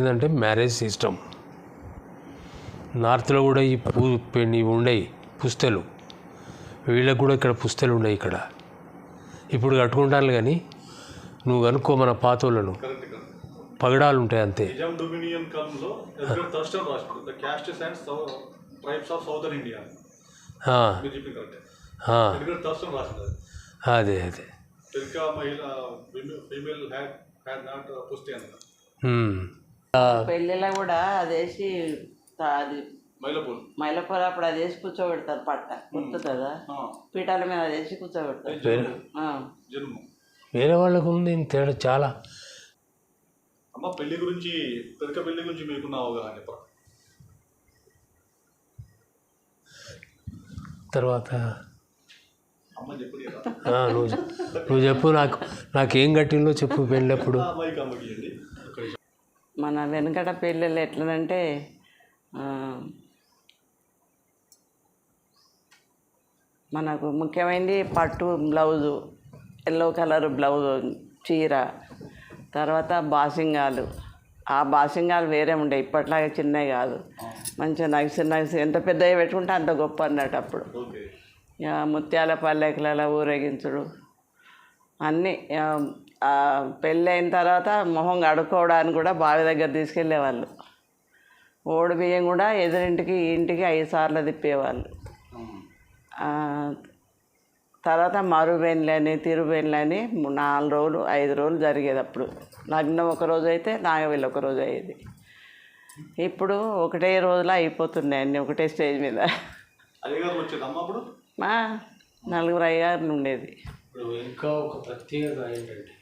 ఏంటంటే marriage system. నార్త్లో కూడా ఈ పూ ఉండయి పుస్తలు. వీళ్ళకి కూడా ఇక్కడ పుస్తలు ఉన్నాయి ఇక్కడ. ఇప్పుడు కట్టుకుంటాను కానీ నువ్వు కనుక్కో మన పాతోళ్ళను. పగడాలు ఉంటాయి అంతే. అది. అదే female had had not um. పెళ్ళిలో కూడా అదేసి అది మైలపూల్ మైలపూర అప్పుడు అది వేసి కూర్చోబెడతారు పట్ట. గుర్తుందా? పీఠాల మీద అది వేసి కూర్చోబెడతారు వేరే ఆ. జన్ము వేరే వాళ్ళకు ఉంది తేడా చాలా. అమ్మ పెళ్ళి గురించి పెద్ద పెళ్ళి గురించి మీకున్న అవగాహన తర్వాత నువ్వు నువ్వు చెప్పు నాకు నాకేం కట్టిందో చెప్పు పెళ్ళప్పుడు ఆ మైక్ అమ్మకి ఇవ్వండి ఒక్క నిమిషం. మన వెనకట పెళ్ళిళ్ళు ఎట్లనంటే మనకు ముఖ్యమైనది పట్టు బ్లౌజు ఎల్లో కలర్ బ్లౌజ్ చీర తర్వాత బాసింగాలు. ఆ బాసింగాలు వేరే ఉండే ఇప్పట్లాగా చిన్నవి కాదు. మంచిగా నగిసి నగిసి ఎంత పెద్దవి పెట్టుకుంటే అంత గొప్ప అన్నట్టు అప్పుడు. ముత్యాల పల్లెకలలో ఊరేగించుడు. అన్నీ పెళ్ళి అయిన తర్వాత మొహం కడుక్కోవడానికి కూడా బావి దగ్గర తీసుకెళ్ళేవాళ్ళు. ఓడి బియ్యం కూడా ఎదురింటికి ఈ ఇంటికి ఐదు సార్లు తిప్పేవాళ్ళు. ఆ, తర్వాత మరుబెన్లని తిరుబెన్లని నాలుగు రోజులు ఐదు రోజులు జరిగేది అప్పుడు. లగ్నం ఒక రోజు అయితే నాగవెల్లి ఒక రోజు అయ్యేది. ఇప్పుడు ఒకటే రోజులో అయిపోతున్నాయి అన్నీ ఒకటే స్టేజ్ మీద. నలుగురు అయ్యారు ఉండేది ఇప్పుడు ఇంకా ఒక ప్రత్యేకత ఏంటంటే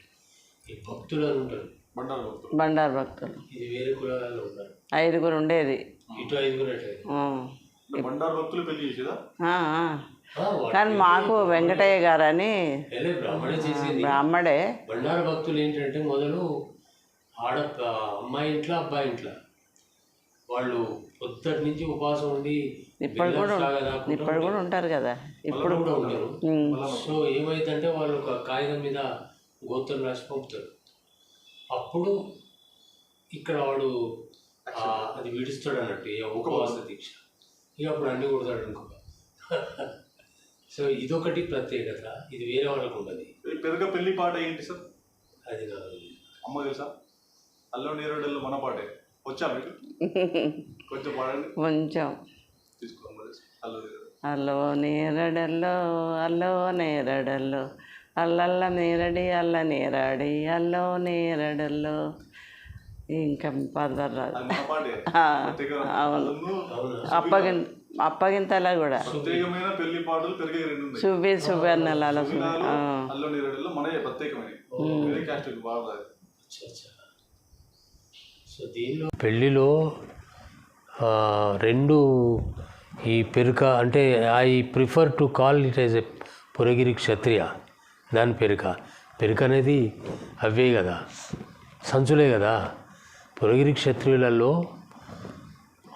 ఈ భక్తులు అని ఉంటారు బండారు భక్తులు. బండారు భక్తులు. ఇది వేరే కులాలలో ఉన్నారు ఐదుగురు ఉండేది. ఇటు ఐదుగురు బండారు భక్తులు పెళ్ళి చేసేదా? కానీ మాకు వెంకటయ్య బ్రాహ్మణే చేసేది. బ్రాహ్మడే. బండార భక్తులు ఏంటంటే మొదలు ఆడ అమ్మాయి ఇంట్లో అబ్బాయి ఇంట్లో. వాళ్ళు పొద్దుటి నుంచి ఉపవాసం ఉండి ఇప్పుడు కూడా ఇప్పుడు కూడా ఉంటారు కదా. ఇప్పుడు కూడా ఉండరు ఉమ్. సో ఏమైందంటే వాళ్ళు ఒక కాగితం మీద గోత్రం రాసి అప్పుడు ఇక్కడ వాడు ఆ, అది విడుస్తాడు అన్నట్టు ఉపవాస దీక్ష. ఇక అప్పుడు అన్ని కొడతాడు ఇంకో సో ఇదొకటి ప్రత్యేకత ఇది వేరే వాళ్ళకు ఉండదు. పెరుగ పెళ్ళి పాట ఏంటి సార్? అది నాకు అమ్మ తెలుసా? అల్లో నేరుడల్లో మన పాటే. వచ్చా మీకు? కొంచెం పాడండి. కొంచెం. నేరుడు అల్లో నేరడల్లో అల్లో నేరడల్లో అల్లల్ల నేరడి అల్ల నేరాడి అల్లో నేరడల్లో. ఇంకా పదర్ రాదు అవును. అప్పగిన్ అప్పగింతల కూడా. ప్రత్యేకమైన పెళ్ళి పాటలు పెరిగే రెండు ఉన్నాయి. సుబి సుబర్ణలాల పెళ్ళిలో ఆ, రెండు ఈ పెరుక అంటే I prefer to call it as a Puragiri Kshatriya. దాని పెరుక. పెరుక అనేది అవే కదా. సంచులే కదా. పురగిరి క్షత్రియులలో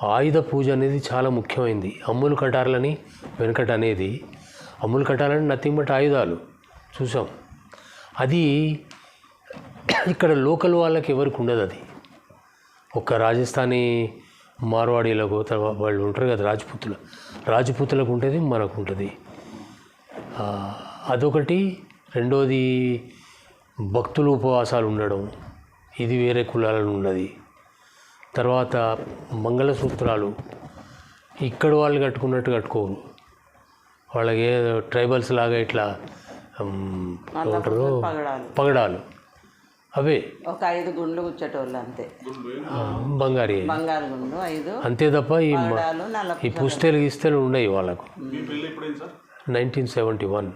ఆయుధ పూజ అనేది చాలా ముఖ్యమైనది అమ్ములు కటార్లని వెనుకట అనేది. అమ్ములు కటాలని నథింగ్ బట్ ఆయుధాలు. చూసాం అది ఇక్కడ లోకల్ వాళ్ళకి ఎవరికి ఉండదు అది. ఒక రాజస్థానీ మార్వాడీలకు వాళ్ళు ఉంటారు కదా రాజపుతులు రాజపుతులకు ఉంటుంది మనకు ఉంటుంది అదొకటి. రెండోది భక్తులు ఉపవాసాలు ఉండడం. ఇది వేరే కులాలలో ఉన్నది. తర్వాత మంగళసూత్రాలు. ఇక్కడ వాళ్ళు కట్టుకున్నట్టు కట్టుకోరు. వాళ్ళకి ఏదో ట్రైబల్స్ లాగా ఇట్లా ఉమ్, ఏమంటారు? పగడాలు. పగడాలు. అవే. ఒక ఐదు గుండ్లు కూర్చోటోళ్ళు అంతే. బంగారి బంగారు గుండు ఐదు. అంతే తప్ప ఈ ఈ పుస్తెలు గిస్తెలు ఉండవు వాళ్ళకు. Nineteen seventy one.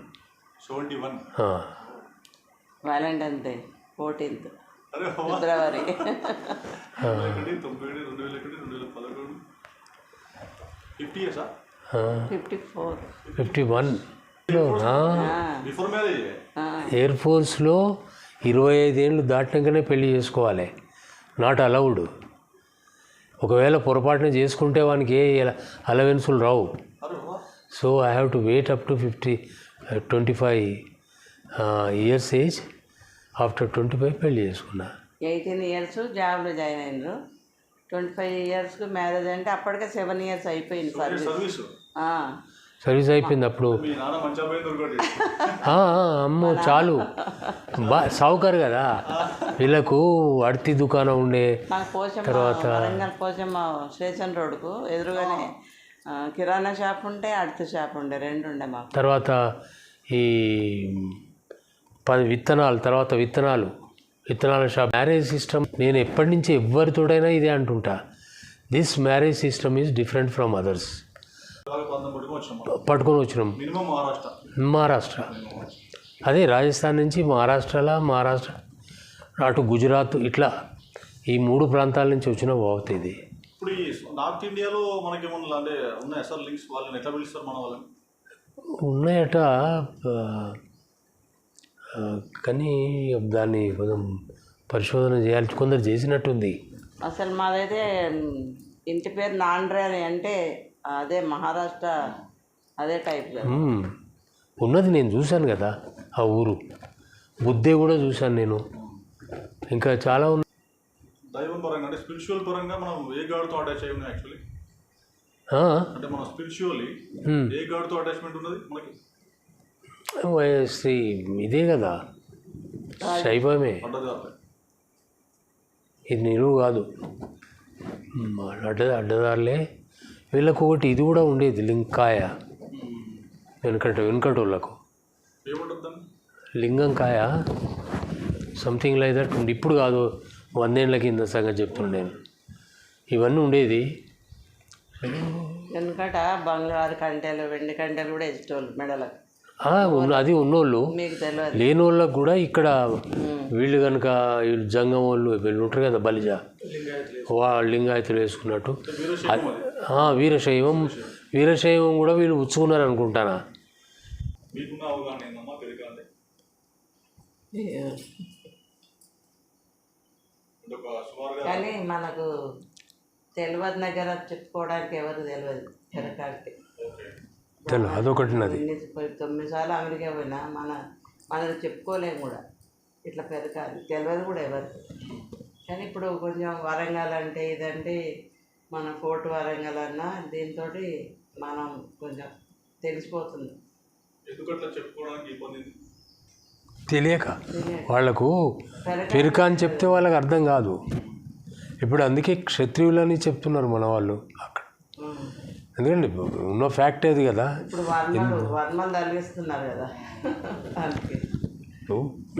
Valentine day fourteenth February. Fifty four. Fifty one. Air ఫోర్స్లో ఇరవై ఐదేళ్ళు దాటినాకనే పెళ్ళి చేసుకోవాలి. నాట్ అలౌడ్ ఒకవేళ పొరపాటున చేసుకుంటే వానికి ఏ అలవెన్సులు రావు. So I have to wait up to fifty twenty five years age after twenty five పెళ్ళి చేసుకున్నా. ఎయిటీన్ ఇయర్స్ జాబ్లో జాయిన్ అయినరు. ట్వంటీ ఫైవ్ ఇయర్స్కి మ్యారేజ్ అంటే అప్పటికే సెవెన్ ఇయర్స్ అయిపోయింది సర్వీస్ సర్వీస్ ఆ. సర్వీస్ అయిపోయింది అప్పుడు. అమ్మో చాలు. బా సావుకారు కదా. వీళ్ళకు అడితి దుకాణం ఉండే పోచమ్మ వరంగల్ పోచమ్మ స్టేషన్ రోడ్కు ఎదురుగానే కిరాణా షాప్ ఉంటే అడత షాప్ ఉండే రెండు ఉండే మాకు. తర్వాత ఈ పది విత్తనాలు తర్వాత విత్తనాలు. విత్తనాల షాప్ మ్యారేజ్ సిస్టమ్ నేను ఎప్పటి నుంచి ఎవరితోడైనా ఇదే అంటుంటా. This marriage system is different from others పట్టుకొని వచ్చినాం. మహారాష్ట్ర. అదే రాజస్థాన్ నుంచి మహారాష్ట్రలో మహారాష్ట్ర అటు గుజరాత్ ఇట్లా ఈ మూడు ప్రాంతాల నుంచి వచ్చిన బాగుతుంది ఇది. ఇప్పుడు ఈ నార్త్ ఇండియాలో మనకి ఏమన్నా అంటే ఉన్నాయా సార్ లింక్స్? వాళ్ళని ఎట్లా పిలుస్తారు మన వాళ్ళని? ఉన్నాయట కానీ దాన్ని కొంచెం పరిశోధన చేయాలి కొందరు చేసినట్టుంది. అసలు మాదైతే ఇంటి పేరు నాండ్రే అని అంటే అదే మహారాష్ట్ర అదే టైప్. ఉన్నది నేను చూశాను కదా ఆ ఊరు. బుద్ధే కూడా చూశాను నేను. ఇంకా చాలా ఉన్నాయి దైవం పరంగా అంటే స్పిరిచువల్ పరంగా మనం ఏ గాడ్తో అటాచ్ అయ్యి ఉన్నాం యాక్చువల్లీ అంటే మనం స్పిరిచువల్లీ. ఏ గాడ్తో అటాచ్మెంట్ ఉన్నది మనకి? శ్రీ ఇదే కదా. శైవమే. ఇది నిలువు కాదు. అడ్డ అడ్డదారులే. వీళ్ళకు ఒకటి ఇది కూడా ఉండేది లింకాయ. వెనకట వెనకటోళ్ళకు. లింగంకాయ. సంథింగ్ లైక్ దట్ ఇప్పుడు కాదు. వందేళ్ళ కింద సంగతి చెప్తుండే నేను. ఇవన్నీ ఉండేది. వెనుకట బంగారు కంటెలు వెండి కంటెలు కూడా ఇచ్చేవాళ్ళు మెడలకు. అది ఉన్నోళ్ళు. లేని వాళ్ళకు కూడా ఇక్కడ వీళ్ళు కనుక వీళ్ళు జంగం వాళ్ళు వీళ్ళు ఉంటారు కదా బలిజ. వా లింగాయతులు వేసుకున్నట్టు. వీరశైవం వీరశైవం కూడా వీళ్ళు ఉచ్చుకున్నారు అనుకుంటానా మీకున్న అవగాహన ఏందమ్మా పెరిగాలి అంటే ఒక సుమారుగా కానీ మనకు తెలియదు దగ్గర చెప్పుకోవడానికి ఎవరు తెలియదు వెనకాడికి ఓకే. తెలు అదొకటి తొమ్మిది సార్లు అమెరికా పోయినా మన మనకు చెప్పుకోలేము కూడా. ఇట్లా పెరగాలి. తెలియదు కూడా ఎవరు. కానీ ఇప్పుడు కొంచెం వరంగల్ అంటే ఇదంటే మన ఫోర్ట్ వరంగల్ అన్న దీంతో మనం కొంచెం తెలిసిపోతుంది. చెప్పుకోవడానికి ఇబ్బంది? తెలియక. వాళ్ళకు పెరక అని చెప్తే వాళ్ళకి అర్థం కాదు. ఇప్పుడు అందుకే క్షత్రియులని చెప్తున్నారు మన వాళ్ళు అక్కడ. ఎందుకంటే ఉన్న ఫ్యాక్ట్ అది కదా?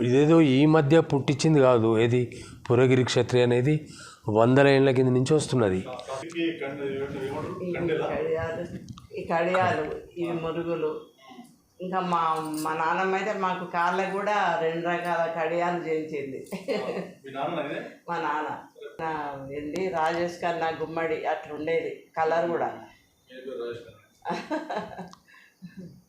ఇదేదో ఈ మధ్య పుట్టించింది కాదు. ఏది? పురగిరి క్షత్రియ అనేది వందల ఏళ్ళ కింద నుంచి వస్తున్నది. ఈ కడియాలు ఈ మురుగులు. ఇంకా మా మా నాన్నమ్మ అయితే మాకు కాళ్ళకు కూడా రెండు రకాల కడియాలు చేయించింది. మీ నాన్న నా ఏంటి రాజేష్ కన్నా గుమ్మడి అట్లా ఉండేది కలర్ కూడా. గారు.